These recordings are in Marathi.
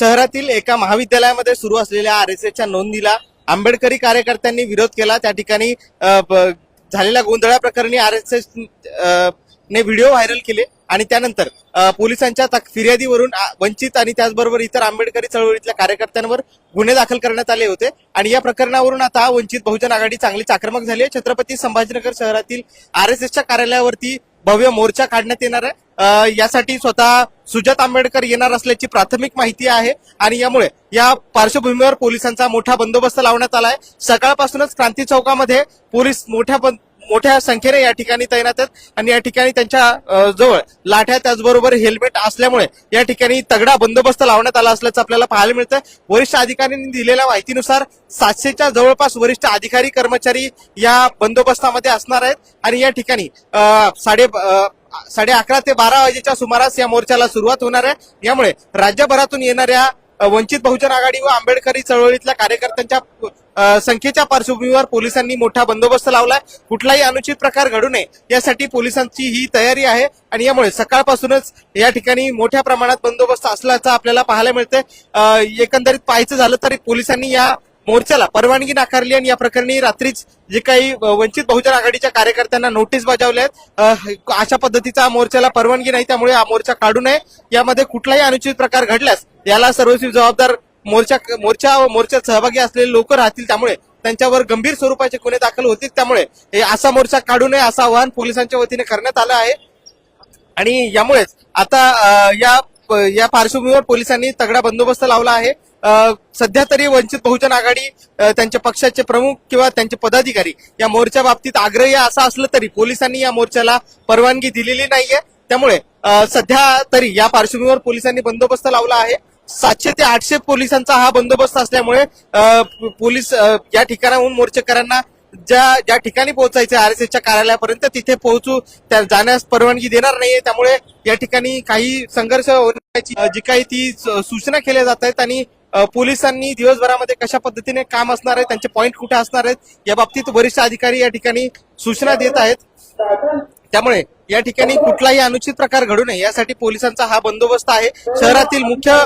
शहरातील एका महाविद्यालयामध्ये सुरू असलेल्या आर एस एसच्या नोंदीला आंबेडकरी कार्यकर्त्यांनी विरोध केला. त्या ठिकाणी झालेल्या गोंधळाप्रकरणी आर एस एस ने व्हिडिओ व्हायरल केले आणि त्यानंतर पोलिसांच्या तक- फिर्यादीवरून वंचित आणि त्याचबरोबर इतर आंबेडकरी चळवळीतल्या कार्यकर्त्यांवर गुन्हे दाखल करण्यात आले होते. आणि या प्रकरणावरून आता वंचित बहुजन आघाडी चांगलीच आक्रमक झाली आहे. छत्रपती संभाजीनगर शहरातील आर एस एसच्या कार्यालयावरती भव्य मोर्चा काढण्यात येणार आहे. यासाठी स्वतः सुजात आंबेडकर येणार असल्याची प्राथमिक माहिती आहे आणि यामुळे या पार्श्वभूमीवर पोलिसांचा मोठा बंदोबस्त लावण्यात आला आहे. सकाळपासूनच क्रांती चौकामध्ये पोलीस मोठ्या मोठ्या संख्येने या ठिकाणी तैनात आहेत आणि या ठिकाणी त्यांच्या जवळ लाठ्या त्याचबरोबर हेल्मेट असल्यामुळे या ठिकाणी तगडा बंदोबस्त लावण्यात आला असल्याचं आपल्याला पाहायला मिळतं वरिष्ठ अधिकाऱ्यांनी दिलेल्या माहितीनुसार सातशेच्या जवळपास वरिष्ठ अधिकारी कर्मचारी या बंदोबस्तामध्ये असणार आहेत आणि या ठिकाणी साडे साडे अकरा ते बारा वाजेच्या सुमारास या मोर्चाला सुरुवात होणार आहे. यामुळे राज्यभरातून येणाऱ्या वंचित बहुजन आघाडी व आंबेडकरी चळवळीतल्या कार्यकर्त्यांच्या संख्येच्या पार्श्वभूमीवर पोलिसांनी मोठा बंदोबस्त लावलाय. कुठलाही अनुचित प्रकार घडू नये यासाठी पोलिसांची ही तयारी आहे. आणि यामुळे सकाळपासूनच या ठिकाणी मोठ्या प्रमाणात बंदोबस्त असल्याचं आपल्याला पाहायला मिळतंय. एकंदरीत पाहायचं झालं तरी पोलिसांनी या मोर्चाला परवानगी नाकारली आणि या प्रकरणी रात्रीच जे काही वंचित बहुजन आघाडीच्या कार्यकर्त्यांना नोटीस बजावल्या आहेत. अशा पद्धतीचा मोर्चाला परवानगी नाही त्यामुळे हा मोर्चा काढू नये. यामध्ये कुठलाही अनुचित प्रकार घडल्यास याला सर्वस्वी जबाबदार मोर्चा मोर्चा व मोर्चात सहभागी असलेले लोक राहतील त्यामुळे त्यांच्यावर गंभीर स्वरूपाचे गुन्हे दाखल होतील त्यामुळे असा मोर्चा काढू नये असं आवाहन पोलिसांच्या वतीने करण्यात आलं आहे. आणि यामुळेच आता या या पार्श्वभूमीवर पोलिसांनी तगडा बंदोबस्त लावला आहे. सध्या तरी वंचित बहुजन आघाडी त्यांच्या पक्षाचे प्रमुख किंवा त्यांचे पदाधिकारी या मोर्चा बाबतीत आग्रही असं असलं तरी पोलिसांनी या मोर्चाला परवानगी दिलेली नाहीये. त्यामुळे सध्या तरी या पार्श्वभूमीवर पोलिसांनी बंदोबस्त लावला आहे. सातशे ते आठशे पोलिसांचा हा बंदोबस्त असल्यामुळे पोलीस या ठिकाणाहून मोर्चेकरांना ज्या ज्या ठिकाणी पोहोचायचे आर एस एसच्या कार्यालयापर्यंत तिथे पोहोचू त्या जाण्यास परवानगी देणार नाहीये. त्यामुळे या ठिकाणी काही संघर्ष होण्याची जी काही ती सूचना केल्या जात आहेत आणि पोलिसांनी दिवसभरामध्ये कशा पद्धतीने काम असणार आहे त्यांचे पॉईंट कुठे असणार आहेत या बाबतीत वरिष्ठ अधिकारी या ठिकाणी सूचना देत आहेत. त्यामुळे या ठिकाणी कुठलाही अनुचित प्रकार घडू नये. यासाठी पोलिसांचा हा बंदोबस्त आहे. शहरातील मुख्य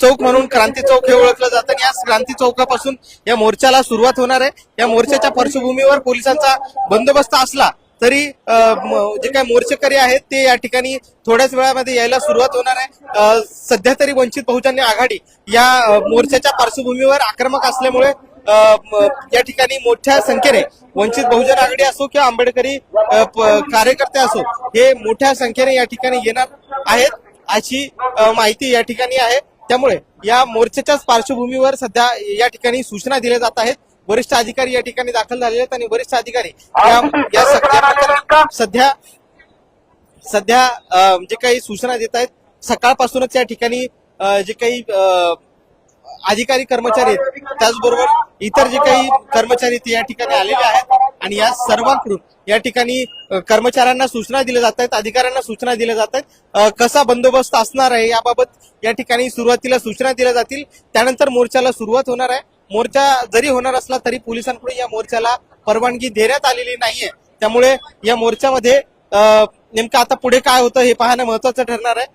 चौक म्हणून क्रांती चौक हे ओळखलं जातं. आणि या क्रांती चौकापासून या मोर्चाला सुरुवात होणार आहे. या मोर्चाच्या पार्श्वभूमीवर पोलिसांचा बंदोबस्त असला तरी जे काही मोर्चेकरी आहेत ते या ठिकाणी थोड्याच वेळामध्ये यायला सुरुवात होणार आहे. सध्या तरी वंचित बहुजन आघाडी या मोर्चाच्या पार्श्वभूमीवर आक्रमक असल्यामुळे या ठिकाणी मोठ्या संख्येने वंचित बहुजन आघाडी असो किंवा आंबेडकरी कार्यकर्ते असो हे मोठ्या संख्येने या ठिकाणी येणार आहेत अशी माहिती या ठिकाणी आहे. त्यामुळे या मोर्चाच्याच पार्श्वभूमीवर सध्या या ठिकाणी सूचना दिल्या जात आहेत. वरिष्ठ अधिकारी या ठिकाणी दाखल झालेले आहेत आणि वरिष्ठ अधिकारी या सध्या सध्या जे काही सूचना देत आहेत सकाळपासूनच या ठिकाणी जे काही अ, अधिकारी कर्मचारी आहेत. त्याचबरोबर इतर जे काही कर्मचारी ते या ठिकाणी आलेले आहेत आणि या सर्वांकडून या ठिकाणी कर्मचाऱ्यांना सूचना दिल्या जात आहेत अधिकाऱ्यांना सूचना दिल्या जात आहेत. कसा बंदोबस्त असणार आहे याबाबत या ठिकाणी सुरुवातीला सूचना दिल्या जातील. त्यानंतर मोर्चाला सुरुवात होणार आहे. मोर्चा जरी होणार असला तरी पोलिसांकडून या मोर्चाला परवानगी देण्यात आलेली नाहीये. त्यामुळे या मोर्चामध्ये नेमकं आता पुढे काय होतं हे पाहणं महत्वाचं ठरणार आहे.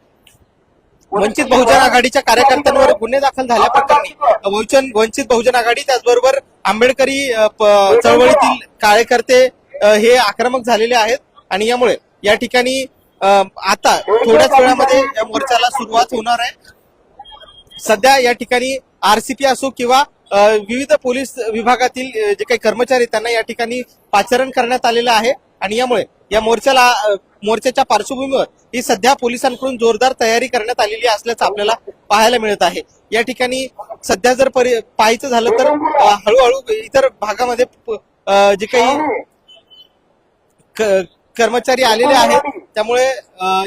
वंचित बहुजन आघाडीच्या कार्यकर्त्यांवर गुन्हे दाखल झाल्याप्रकरणी वंचन वंचित बहुजन आघाडी त्याचबरोबर आंबेडकरी चळवळीतील कार्यकर्ते हे आक्रमक झालेले आहेत. आणि यामुळे या ठिकाणी आता थोड्याच वेळामध्ये या मोर्चाला सुरुवात होणार आहे. सध्या या ठिकाणी आरसीपी असो किंवा विविध पोलीस विभागातील जे काही कर्मचारी त्यांना या ठिकाणी पाचारण करण्यात आलेलं आहे. आणि यामुळे या मोर्चाला मोर्चाच्या पार्श्वभूमीवर ही सध्या पोलिसांकडून जोरदार तयारी करण्यात आलेली असल्याचं आपल्याला पाहायला मिळत आहे. या ठिकाणी सध्या जर पाहायचं झालं तर हळूहळू इतर भागामध्ये जे काही कर्मचारी आलेले आहेत त्यामुळे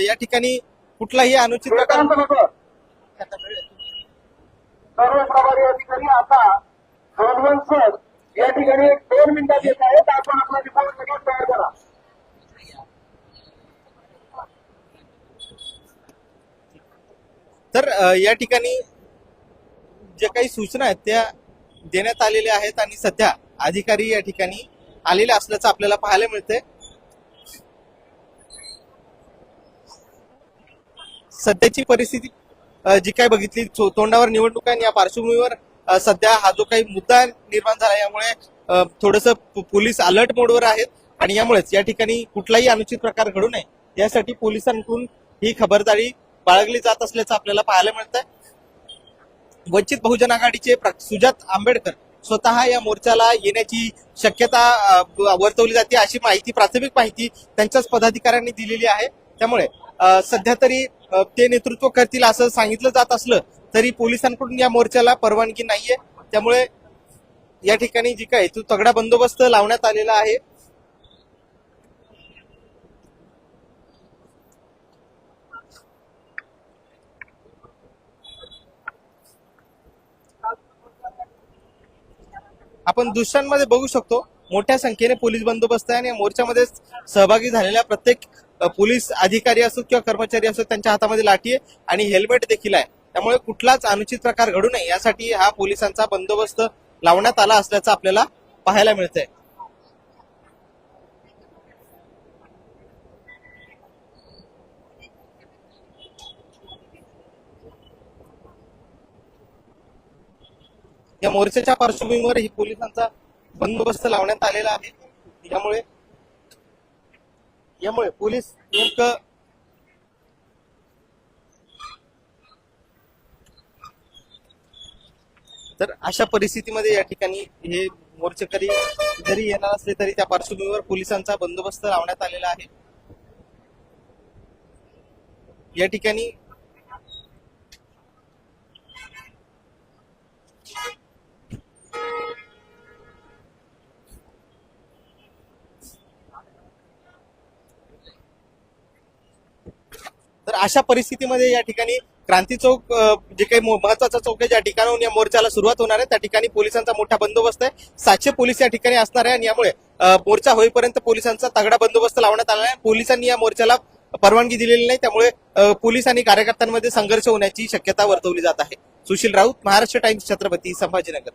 या ठिकाणी कुठलाही अनुचित प्रकार सर्व प्रभारी अधिकारी आता या ठिकाणी एक दोन मिनिटात येत आहेत. आपण आपला रिपोर्ट लगेच तयार करा. तर या ठिकाणी जे काही सूचना आहेत त्या देण्यात आलेल्या आहेत आणि सध्या अधिकारी या ठिकाणी आलेले असल्याचं आपल्याला पाहायला मिळते सध्याची परिस्थिती जी काही बघितली तोंडावर निवडणूक आहे आणि या पार्श्वभूमीवर सध्या हा जो काही मुद्दा निर्माण झाला यामुळे थोडस पोलीस अलर्ट मोडवर आहेत आणि यामुळेच या ठिकाणी कुठलाही अनुचित प्रकार घडू नये यासाठी पोलिसांकडून ही खबरदारी बाळगली जात असल्याचं आपल्याला पाहायला मिळत आहे वंचित बहुजन आघाडीचे सुजात आंबेडकर स्वतः या मोर्चाला येण्याची शक्यता वर्तवली जाते अशी माहिती प्राथमिक माहिती त्यांच्याच पदाधिकाऱ्यांनी दिलेली आहे. त्यामुळे सध्या तरी ते नेतृत्व करतील असं सांगितलं जात असलं तरी पोलिसांकडून या मोर्चाला परवानगी नाहीये. त्यामुळे या ठिकाणी जी काय तो तगडा बंदोबस्त लावण्यात आलेला आहे. आपण दृश्यांमध्ये बघू शकतो मोठ्या संख्येने पोलीस बंदोबस्त आहे आणि या मोर्चामध्ये सहभागी झालेल्या प्रत्येक पोलीस अधिकारी असो किंवा कर्मचारी असो त्यांच्या हातामध्ये लाठी आहे आणि हेल्मेट देखील आहे. त्यामुळे कुठलाच अनुचित प्रकार घडू नये यासाठी हा पोलिसांचा बंदोबस्त लावण्यात आला असल्याचं आपल्याला पाहायला मिळतंय. या मोर्चाच्या पार्श्वभूमीवर ही पोलिसांचा बंदोबस्त लावण्यात आलेला आहे. यामुळे यामुळे पोलीस नेमकं तर अशा परिस्थितीमध्ये या ठिकाणी हे मोर्चेकरी जरी येणार असले तरी त्या पार्श्वभूमीवर पोलिसांचा बंदोबस्त लावण्यात आलेला आहे. या ठिकाणी तर अशा परिस्थितीमध्ये या ठिकाणी क्रांती चौक जे काही महत्त्वाचा चौक आहे ज्या ठिकाणाहून या मोर्चाला सुरुवात होणार आहे त्या ठिकाणी पोलिसांचा मोठा बंदोबस्त आहे. सातशे पोलीस या ठिकाणी असणार आहे आणि यामुळे मोर्चा होईपर्यंत पोलिसांचा तगडा बंदोबस्त लावण्यात आला आहे. पोलिसांनी या मोर्चाला परवानगी दिलेली नाही. त्यामुळे पोलीस आणि कार्यकर्त्यांमध्ये संघर्ष होण्याची शक्यता वर्तवली जात आहे. सुशील राऊत महाराष्ट्र टाइम्स छत्रपती संभाजीनगर.